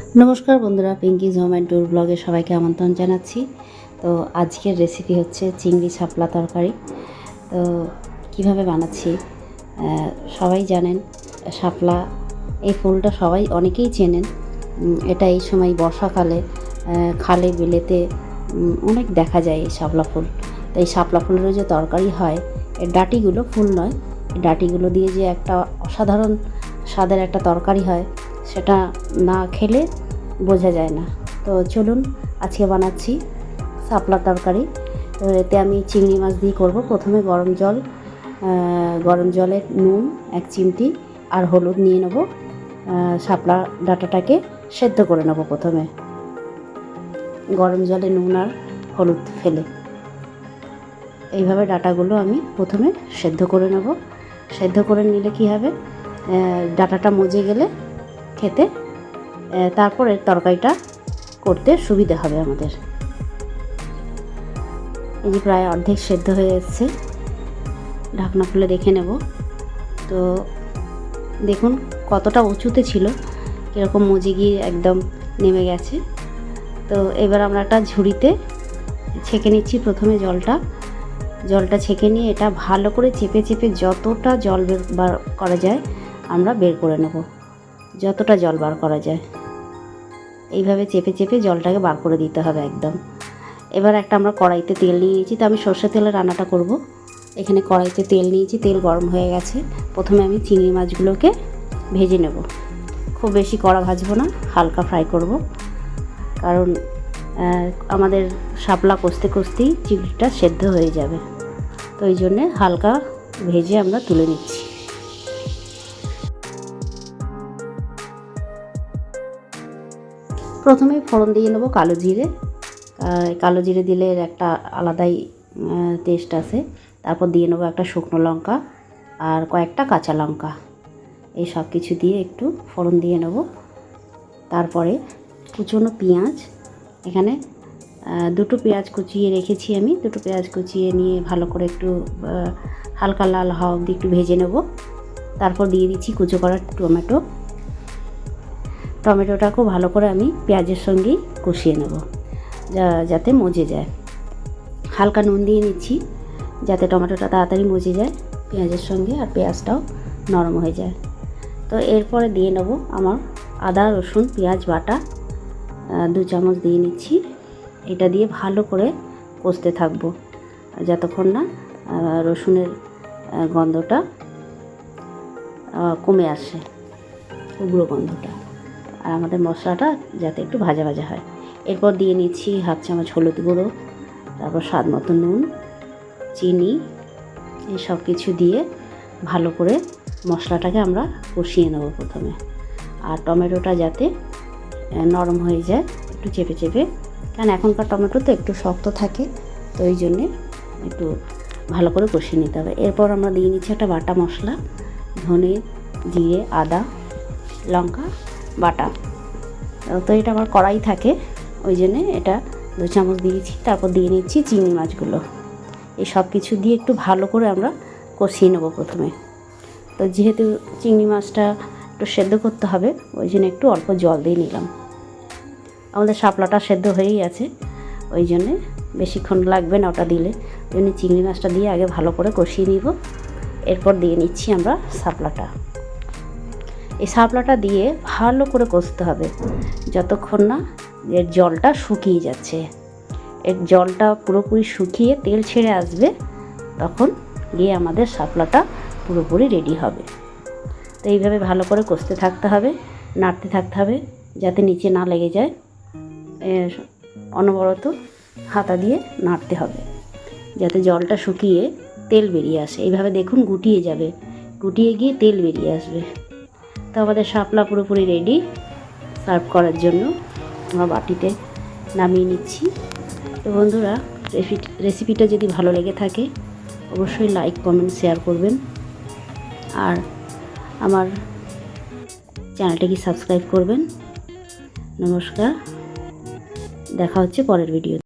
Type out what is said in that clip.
নমস্কার বন্ধুরা পিঙ্কি ট্যুর ব্লগে সবাইকে আমন্ত্রণ জানাচ্ছি। তো আজকের রেসিপি হচ্ছে চিংড়ি ছাপলা তরকারি। তো কীভাবে বানাচ্ছি? সবাই জানেন, শাপলা, এই ফুলটা সবাই অনেকেই চেনেন। এটা এই সময় বর্ষাকালে খালে, বিলেতে অনেক দেখা যায় এই শাপলা ফুল। তো এই শাপলা ফুলেরও যে তরকারি হয়, এর ডাটিগুলো ফুল নয়। ডাটিগুলো দিয়ে যে একটা অসাধারণ স্বাদের একটা তরকারি হয় সেটা না খেলে বোঝা যায় না। তো চলুন, আজকে বানাচ্ছি শাপলা তরকারি। তো এতে আমি চিংড়ি মাছ দিয়ে করব। প্রথমে গরম জল গরম জলে নুন, এক চিমটি আর হলুদ নিয়ে নেব। শাপলা ডাঁটাটাকে সেদ্ধ করে নেব প্রথমে। গরম জলে নুন আর হলুদ ফেলে। এইভাবে ডাটাগুলো আমি প্রথমে সেদ্ধ করে নেব। সেদ্ধ করে নিলে কি হবে? ডাটাটা মজে গেলে খেতে তারপরে তরকারিটা করতে সুবিধা হবে আমাদের। এই যে প্রায় অর্ধেক সেদ্ধ হয়ে এসছে ঢাকনা খুলে দেখে নেব। তো দেখুন কতটা উঁচুতে ছিল, কীরকম মজে গিয়ে একদম নেমে গেছে। তো এবার আমরা একটা ঝুড়িতে ছেঁকে নিচ্ছি প্রথমে জলটা। জলটা ছেঁকে নিয়ে এটা ভালো করে চেপে চেপে যতটা জল বার করা যায়, আমরা বের করে নেব। যতটা জল বার করা যায়। এইভাবে চেপে চেপে জলটাকে বার করে দিতে হবে একদম। এবার একটা আমরা কড়াইতে তেল নিয়ে নিয়েছি, তো আমি সর্ষে তেলে রান্নাটা করব। এখানে কড়াইতে তেল নিয়েছি, তেল গরম হয়ে গেছে। প্রথমে আমি চিংড়ি মাছগুলোকে ভেজে নেব। খুব বেশি কড়া ভাজবো না, হালকা ফ্রাই করব। কারণ আমাদের শাপলা কষতে কষতেই চিংড়িটা সেদ্ধ হয়ে যাবে। তো এই জন্যে হালকা ভেজে আমরা তুলে নিচ্ছি। প্রথমে ফোড়ন দিয়ে নেব কালো জিরে। কালো জিরে দিলে একটা আলাদাই টেস্ট আছে। তারপর দিয়ে নেব একটা শুকনো লঙ্কা আর কয়েকটা কাঁচা লঙ্কা। এই সব কিছু দিয়ে একটু ফোড়ন দিয়ে নেব। তারপরে কুচনো পেঁয়াজ। এখানে দুটো পেঁয়াজ কুচিয়ে রেখেছি আমি। দুটো পেঁয়াজ কুচিয়ে নিয়ে ভালো করে একটু হালকা লাল হওয়া অবধি একটু ভেজে নেব। তারপর দিয়ে দিচ্ছি কুচো করা টমেটো। টমেটোটাকেও ভালো করে আমি পেঁয়াজের সঙ্গেই কষিয়ে নেব, যা- যাতে মজে যায়। হালকা নুন দিয়ে নিচ্ছি, যাতে টমেটোটা তাড়াতাড়ি মজে যায়, পেঁয়াজের সঙ্গে আর পেঁয়াজটাও নরম হয়ে যায়। তো এরপরে দিয়ে নেব আমার আদা, রসুন, পেঁয়াজ, বাটা দু চামচ দিয়ে নিচ্ছি। এটা দিয়ে ভালো করে কষতে থাকব, যতক্ষণ না রসুনের গন্ধটা কমে আসে, উগ্র গন্ধটা। আর আমাদের মশলাটা যাতে একটু ভাজা ভাজা হয়। এরপর দিয়ে নিচ্ছি হাফ চামচ হলুদ গুঁড়ো, তারপর স্বাদ মতো নুন, চিনি, এই সব কিছু দিয়ে ভালো করে মশলাটাকে আমরা কষিয়ে নেব প্রথমে। আর টমেটোটা যাতে নরম হয়ে যায়, একটু চেপে চেপে। কারণ এখনকার টমেটো তো একটু শক্ত থাকে, তো ওই জন্যে একটু ভালো করে কষিয়ে নিতে হবে। এরপর আমরা দিয়ে নিচ্ছি একটা বাটা মশলা, ধনে, জিরে, আদা, লঙ্কা বাটা। তো এটা আমার কড়াই থাকে, ওই জন্যে এটা দু চামচ দিয়েছি, তারপর দিয়ে নিচ্ছি চিংড়ি মাছগুলো। এই সব কিছু দিয়ে একটু ভালো করে আমরা কষিয়ে নেব প্রথমে। তো যেহেতু চিংড়ি মাছটা একটু সেদ্ধ করতে হবে, ওই জন্য একটু অল্প জল দিয়ে নিলাম। আমাদের শাপলাটা সেদ্ধ হয়েই আছে, ওই জন্যে বেশিক্ষণ লাগবে না ওটা দিলে। ওই জন্য চিংড়ি মাছটা দিয়ে আগে ভালো করে কষিয়ে নিব। এরপর দিয়ে নিচ্ছি আমরা শাপলাটা। এই শাপলাটা দিয়ে ভালো করে কষতে হবে। যতক্ষণ না এর জলটা শুকিয়ে যাচ্ছে। এর জলটা পুরোপুরি শুকিয়ে তেল ছেড়ে আসবে, তখন গিয়ে আমাদের শাপলাটা পুরোপুরি রেডি হবে। তো এইভাবে ভালো করে কষতে থাকতে হবে, নাড়তে থাকতে হবে, যাতে নিচে না লেগে যায়। অনবরত হাতা দিয়ে নাড়তে হবে, যাতে জলটা শুকিয়ে তেল বেরিয়ে আসে। এইভাবে দেখুন গুটিয়ে যাবে, গুটিয়ে গিয়ে তেল বেরিয়ে আসবে। তো আমাদের শাপলা পুরোপুরি রেডি সার্ভ করার জন্য আমরা বাটিতে নামিয়ে নিচ্ছি। তো বন্ধুরা রেসিপি রেসিপিটা যদি ভালো লেগে থাকে, অবশ্যই লাইক কমেন্ট শেয়ার করবেন। আর আমার চ্যানেলটাকে সাবস্ক্রাইব করবেন। নমস্কার, দেখা হচ্ছে পরের ভিডিও